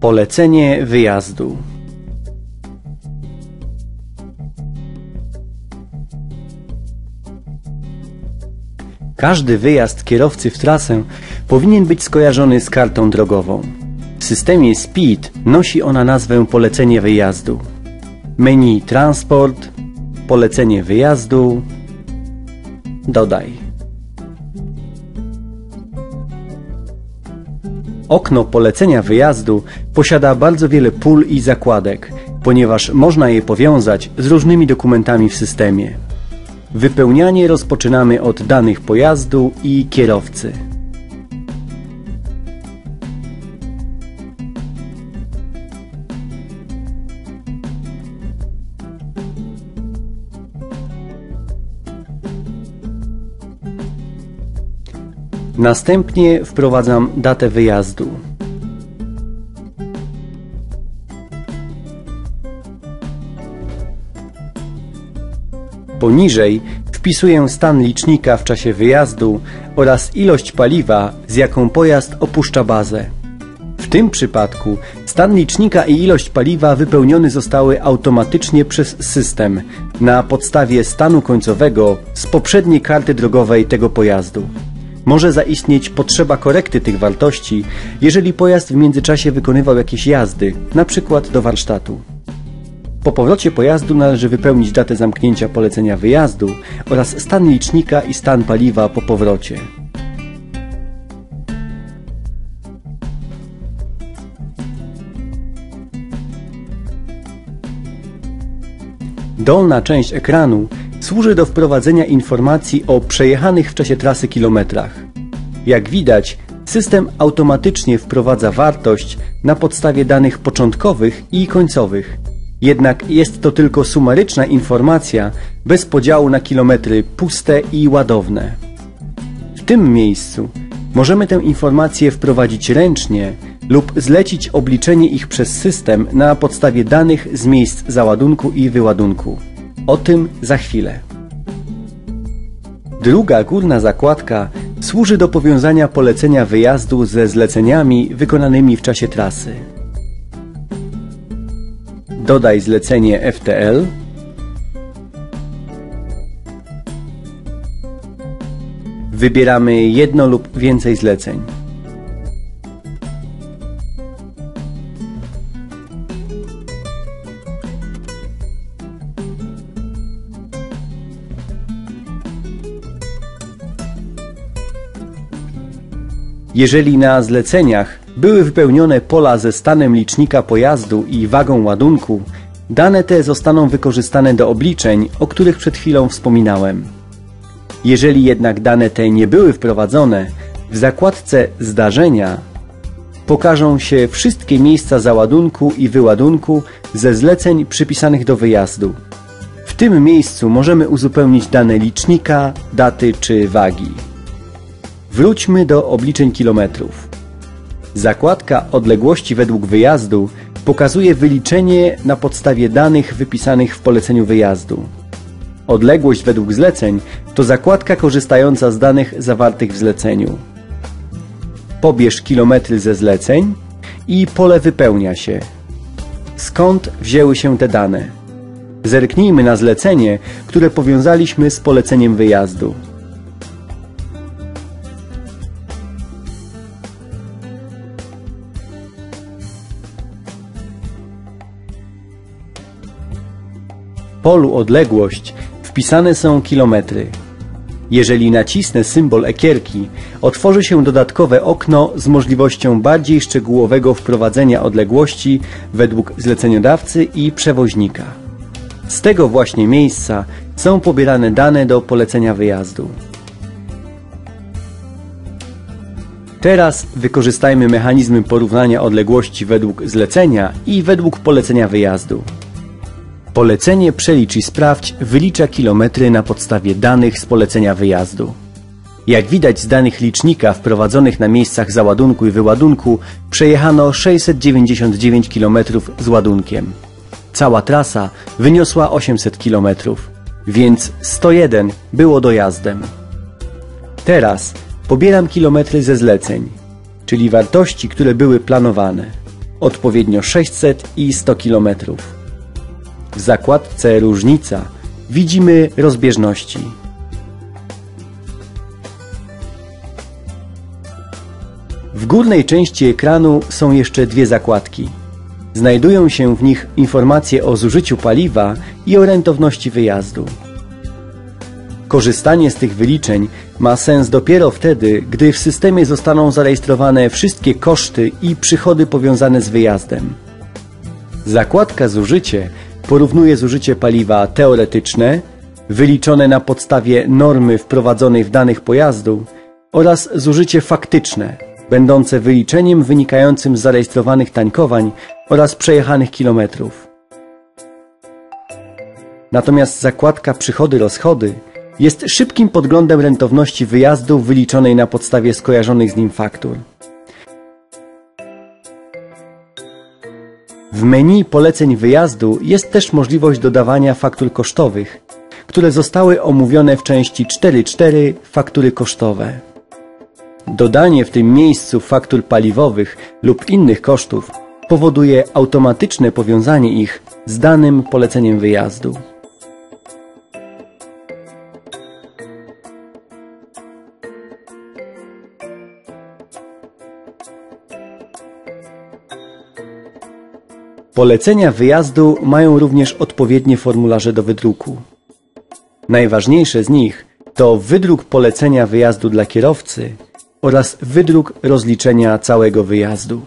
Polecenie wyjazdu Każdy wyjazd kierowcy w trasę powinien być skojarzony z kartą drogową. W systemie SPEED nosi ona nazwę polecenie wyjazdu. Menu Transport, polecenie wyjazdu, dodaj. Okno polecenia wyjazdu posiada bardzo wiele pól i zakładek, ponieważ można je powiązać z różnymi dokumentami w systemie. Wypełnianie rozpoczynamy od danych pojazdu i kierowcy. Następnie wprowadzam datę wyjazdu. Poniżej wpisuję stan licznika w czasie wyjazdu oraz ilość paliwa, z jaką pojazd opuszcza bazę. W tym przypadku stan licznika i ilość paliwa wypełnione zostały automatycznie przez system na podstawie stanu końcowego z poprzedniej karty drogowej tego pojazdu. Może zaistnieć potrzeba korekty tych wartości, jeżeli pojazd w międzyczasie wykonywał jakieś jazdy, przykład do warsztatu. Po powrocie pojazdu należy wypełnić datę zamknięcia polecenia wyjazdu oraz stan licznika i stan paliwa po powrocie. Dolna część ekranu służy do wprowadzenia informacji o przejechanych w czasie trasy kilometrach. Jak widać, system automatycznie wprowadza wartość na podstawie danych początkowych i końcowych. Jednak jest to tylko sumaryczna informacja bez podziału na kilometry puste i ładowne. W tym miejscu możemy tę informację wprowadzić ręcznie lub zlecić obliczenie ich przez system na podstawie danych z miejsc załadunku i wyładunku. O tym za chwilę. Druga górna zakładka służy do powiązania polecenia wyjazdu ze zleceniami wykonanymi w czasie trasy. Dodaj zlecenie FTL Wybieramy jedno lub więcej zleceń. Jeżeli na zleceniach były wypełnione pola ze stanem licznika pojazdu i wagą ładunku, dane te zostaną wykorzystane do obliczeń, o których przed chwilą wspominałem. Jeżeli jednak dane te nie były wprowadzone, w zakładce Zdarzenia pokażą się wszystkie miejsca załadunku i wyładunku ze zleceń przypisanych do wyjazdu. W tym miejscu możemy uzupełnić dane licznika, daty czy wagi. Wróćmy do obliczeń kilometrów. Zakładka odległości według wyjazdu pokazuje wyliczenie na podstawie danych wypisanych w poleceniu wyjazdu. Odległość według zleceń to zakładka korzystająca z danych zawartych w zleceniu. Pobierz kilometry ze zleceń i pole wypełnia się. Skąd wzięły się te dane? Zerknijmy na zlecenie, które powiązaliśmy z poleceniem wyjazdu. Polu odległość wpisane są kilometry. Jeżeli nacisnę symbol ekierki, otworzy się dodatkowe okno z możliwością bardziej szczegółowego wprowadzenia odległości według zleceniodawcy i przewoźnika. Z tego właśnie miejsca są pobierane dane do polecenia wyjazdu. Teraz wykorzystajmy mechanizmy porównania odległości według zlecenia i według polecenia wyjazdu. Polecenie Przelicz i Sprawdź wylicza kilometry na podstawie danych z polecenia wyjazdu. Jak widać z danych licznika wprowadzonych na miejscach załadunku i wyładunku przejechano 699 km z ładunkiem. Cała trasa wyniosła 800 km, więc 101 było dojazdem. Teraz pobieram kilometry ze zleceń, czyli wartości, które były planowane. odpowiednio 600 i 100 km. W zakładce Różnica widzimy rozbieżności. W górnej części ekranu są jeszcze dwie zakładki. Znajdują się w nich informacje o zużyciu paliwa i o rentowności wyjazdu. Korzystanie z tych wyliczeń ma sens dopiero wtedy, gdy w systemie zostaną zarejestrowane wszystkie koszty i przychody powiązane z wyjazdem. Zakładka zużycie porównuje zużycie paliwa teoretyczne, wyliczone na podstawie normy wprowadzonej w danych pojazdu oraz zużycie faktyczne, będące wyliczeniem wynikającym z zarejestrowanych tańkowań oraz przejechanych kilometrów. Natomiast zakładka przychody-rozchody jest szybkim podglądem rentowności wyjazdu wyliczonej na podstawie skojarzonych z nim faktur. W menu poleceń wyjazdu jest też możliwość dodawania faktur kosztowych, które zostały omówione w części 4.4 faktury kosztowe. Dodanie w tym miejscu faktur paliwowych lub innych kosztów powoduje automatyczne powiązanie ich z danym poleceniem wyjazdu. Polecenia wyjazdu mają również odpowiednie formularze do wydruku. Najważniejsze z nich to wydruk polecenia wyjazdu dla kierowcy oraz wydruk rozliczenia całego wyjazdu.